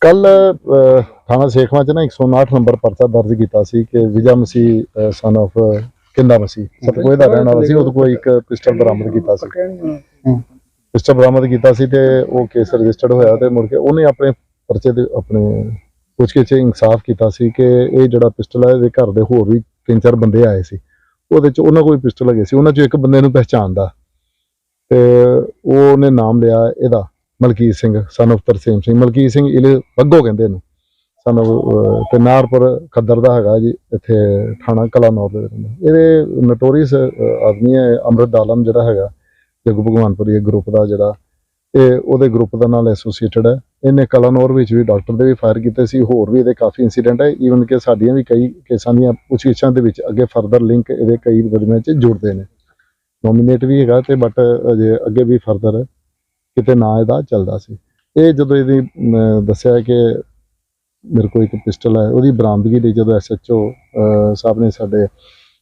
ਕੱਲ ਥਾਣਾ ਸੇਖਵਾਂ ਚ ਨਾ 159 ਨੰਬਰ ਪਰਚਾ ਦਰਜ ਕੀਤਾ ਸੀ ਕਿ ਵਿਜਾ ਮਸੀਹ ਸਨ of ਕਿੰਦਾ ਮਸੀਹ ਸਤਕੋਏ ਦਾ ਰਹਿਣ ਵਾਲਾ ਸੀ ਉਹਦੇ ਕੋਲ ਇੱਕ ਪਿਸਟਲ ਬਰਾਮਦ ਕੀਤਾ ਸੀ। ਪਿਸਟਲ ਬਰਾਮਦ ਕੀਤਾ ਸੀ ਤੇ ਉਹ ਕੇਸ ਰਜਿਸਟਰਡ ਹੋਇਆ ਤੇ ਮੁੜ ਕੇ ਉਹਨੇ ਆਪਣੇ ਪਰਚੇ ਦੇ ਆਪਣੇ ਪੁੱਛ ਕੇ ਇਨਸਾਫ ਕੀਤਾ ਸੀ ਕਿ ਇਹ ਜਿਹੜਾ ਪਿਸਟਲ ਹੈ ਇਹਦੇ ਘਰ ਦੇ ਹੋਰ ਵੀ ਤਿੰਨ ਚਾਰ ਬੰਦੇ ਆਏ ਸੀ। ਉਹਦੇ ਚ ਉਹਨਾਂ ਵੀ ਪਿਸਟਲ ਹੈਗੇ ਸੀ ਉਹਨਾਂ ਚੋਂ ਇੱਕ ਬੰਦੇ ਨੂੰ ਪਹਿਚਾਣਦਾ। ਤੇ ਉਹਨੇ ਨਾਮ ਲਿਆ ਇਹਦਾ। ਮਲਕੀਤ ਸਿੰਘ ਸਨ of ਤਰਸੇਮ ਸਿੰਘ। ਮਲਕੀਤ ਸਿੰਘ ਇਹਲੇ ਵੱਗੋ ਕਹਿੰਦੇ ਨੇ ਸਨ of, ਤੇ ਨਾਰਪੁਰ ਖੱਦਰ ਦਾ ਹੈਗਾ ਜੀ ਇੱਥੇ ਥਾਣਾ ਕਲਾਨੌਰ ਦੇ ਵਿੱਚ। ਇਹਦੇ ਨਟੋਰੀਅਸ ਆਦਮੀ ਹੈ ਅੰਮ੍ਰਿਤ ਆਲਮ ਜਿਹੜਾ ਹੈਗਾ ਜਗੂ ਭਗਵਾਨਪੁਰੀ ਗਰੁੱਪ ਦਾ ਜਿਹੜਾ। ਇਹ ਉਹਦੇ ਗਰੁੱਪ ਦਾ ਨਾਲ ਐਸੋਸੀਏਟਡ ਹੈ। ਇਹਨੇ ਕਲਾਨੌਰ ਵਿੱਚ ਵੀ ਡਾਕਟਰ ਦੇ ਵੀ ਫਾਇਰ ਕੀਤੇ ਸੀ ਹੋਰ ਵੀ ਇਹਦੇ ਕਾਫੀ ਇਨਸੀਡੈਂਟ ਹੈ। ਈਵਨ ਕਿ ਸਾਡੀਆਂ ਵੀ ਕਈ ਕੇਸਾਂ ਦੀਆਂ ਪੁੱਛਗਿੱਛਾਂ ਦੇ ਵਿੱਚ ਅੱਗੇ ਫਰਦਰ ਲਿੰਕ ਇਹਦੇ ਕਈ ਮੁਕੱਦਮਿਆਂ 'ਚ ਜੁੜਦੇ ਨੇ। ਨੋਮੀਨੇਟ ਵੀ ਹੈਗਾ ਤੇ ਬਟ ਅਜੇ ਅੱਗੇ ਵੀ ਫਰਦਰ ਕਿਤੇ ਨਾ ਇਹਦਾ ਚੱਲਦਾ ਸੀ। ਇਹ ਜਦੋਂ ਇਹਦੀ ਦੱਸਿਆ ਕਿ ਮੇਰੇ ਕੋਲ ਇੱਕ ਪਿਸਟਲ ਹੈ, ਉਹਦੀ ਬਰਾਮਦਗੀ ਲਈ ਜਦੋਂ ਐਸਐਚਓ ਸਾਹਿਬ ਨੇ ਸਾਡੇ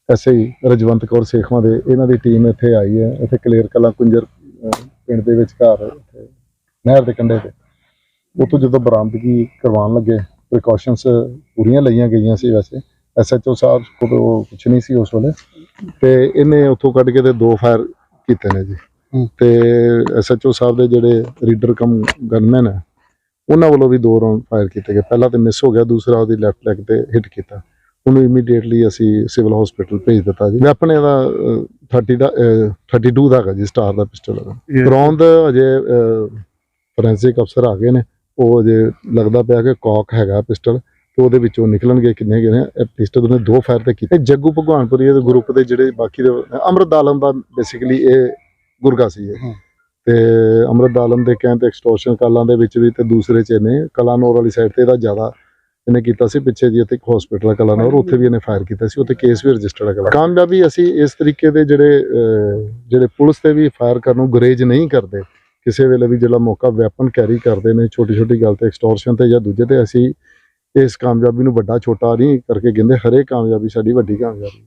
ਐਸਆਈ ਰਜਵੰਤ ਕੌਰ ਸੇਖਵਾਂ ਦੇ, ਇਹਨਾਂ ਦੀ ਟੀਮ ਇੱਥੇ ਆਈ ਹੈ, ਇੱਥੇ ਕਲੇਰ ਕਲਾ ਕੁੰਜਰ ਪਿੰਡ ਦੇ ਵਿਚਕਾਰ ਇੱਥੇ ਨਹਿਰ ਦੇ ਕੰਢੇ ਤੇ। ਉੱਥੋਂ ਜਦੋਂ ਬਰਾਮਦਗੀ ਕਰਵਾਉਣ ਲੱਗੇ ਪ੍ਰੀਕਾਸ਼ਨਸ ਪੂਰੀਆਂ ਲਈਆਂ ਗਈਆਂ ਸੀ ਵੈਸੇ ਐਸਐਚਓ ਸਾਹਿਬ ਕੋਲ ਕੁਝ ਨਹੀਂ ਸੀ ਉਸ ਵੇਲੇ, ਤੇ ਇਹਨੇ ਉੱਥੋਂ ਕੱਢ ਕੇ ਤੇ ਦੋ ਫਾਇਰ ਕੀਤੇ ਨੇ ਜੀ। ਤੇ ਐਸਐਚਓ ਸਾਹਿਬ ਦੇ ਜਿਹੜੇ ਰੀਡਰ ਕਮ ਗਨਮੈਨ ਹੈ ਉਹਨਾਂ ਵੱਲੋਂ ਵੀ ਦੋ ਰਾਉਂਡ ਫਾਇਰ ਕੀਤੇ ਗਏ। ਪਹਿਲਾ ਤੇ ਮਿਸ ਹੋ ਗਿਆ ਦੂਸਰਾ ਉਹਦੀ ਲੈਫਟ ਲੈਗ ਤੇ ਹਿੱਟ ਕੀਤਾ। ਉਹਨੂੰ ਇਮੀਡੀਏਟਲੀ ਅਸੀਂ ਸਿਵਲ ਹਸਪੀਟਲ ਭੇਜ ਦਿੱਤਾ ਜੀ। ਵੈਪਨ ਇਹਦਾ ਅਹ, 30 ਦਾ ਅਹ, 32 ਦਾ ਹੈਗਾ ਜੀ ਸਟਾਰ ਦਾ ਪਿਸਟਲ ਹੈਗਾ। ਬਰੌਂਦ ਅਜੇ ਫੋਰੈਂਸਿਕ ਅਫਸਰ ਆ ਗਏ ਨੇ। ਉਹ ਅਜੇ ਲੱਗਦਾ ਪਿਆ ਕਿ ਕੌਕ ਹੈਗਾ ਪਿਸਟਲ ਤੇ ਉਹਦੇ ਵਿੱਚੋਂ ਨਿਕਲਣਗੇ ਕਿੰਨੇ ਗਏ ਨੇ ਇਹ ਪਿਸਟਲ ਉਹਨੇ ਦੋ ਫਾਇਰ ਤੇ ਕੀਤੇ। ਜੱਗੂ ਭਗਵਾਨਪੁਰੀ ਦੇ ਗਰੁੱਪ ਦੇ ਜਿਹੜੇ ਬਾਕੀ ਦੇ ਅਮਰਤ ਆਲਮ ਦਾ ਬੇਸਿਕਲੀ ਇਹ ਗੁਰਗਾ ਸੀ ਇਹ। ਤੇ ਅਮਰਤ ਆਲਮ ਦੇ ਕਹਿਣ ਤੇ ਐਕਸਟੋਰਸ਼ਨ ਕਾਲਾਂ ਦੇ ਵਿੱਚ ਵੀ ਤੇ ਦੂਸਰੇ ਚ ਇਹਨੇ ਕਲਾਨੌਰ ਵਾਲੀ ਸਾਈਡ ਤੇ ਇਹਦਾ ਜ਼ਿਆਦਾ ਇਹਨੇ ਕੀਤਾ ਸੀ ਪਿੱਛੇ ਜੀ ਇੱਥੇ ਇੱਕ ਹਸਪੀਟਲ ਕਲਾਨੌਰ ਉੱਥੇ ਵੀ ਇਹਨੇ ਫਾਇਰ ਕੀਤਾ ਸੀ ਉੱਥੇ ਕੇਸ ਵੀ ਰਜਿਸਟਰਡ ਹੈ ਕਲਾ ਕਾਮਯਾਬੀ ਅਸੀਂ ਇਸ ਤਰੀਕੇ ਦੇ ਜਿਹੜੇ ਜਿਹੜੇ ਪੁਲਿਸ ਤੇ ਵੀ ਫਾਇਰ ਕਰਨ ਨੂੰ ਗੁਰੇਜ ਨਹੀਂ ਕਰਦੇ ਕਿਸੇ ਵੇਲੇ ਵੀ ਜਿਹੜਾ ਮੌਕਾ ਵੈਪਨ ਕੈਰੀ ਕਰਦੇ ਨੇ ਛੋਟੀ ਛੋਟੀ ਗੱਲ ਤੇ ਐਕਸਟੋਰਸ਼ਨ ਤੇ ਜਾਂ ਦੂਜੇ ਤੇ ਅਸੀਂ ਇਸ ਕਾਮਯਾਬੀ ਨੂੰ ਵੱਡਾ ਛੋਟਾ ਨਹੀਂ ਕਰਕੇ ਕਹਿੰਦੇ ਹਰੇਕ ਕਾਮਯਾਬੀ ਸਾਡੀ ਵੱਡੀ ਕਾਮਯਾਬੀ।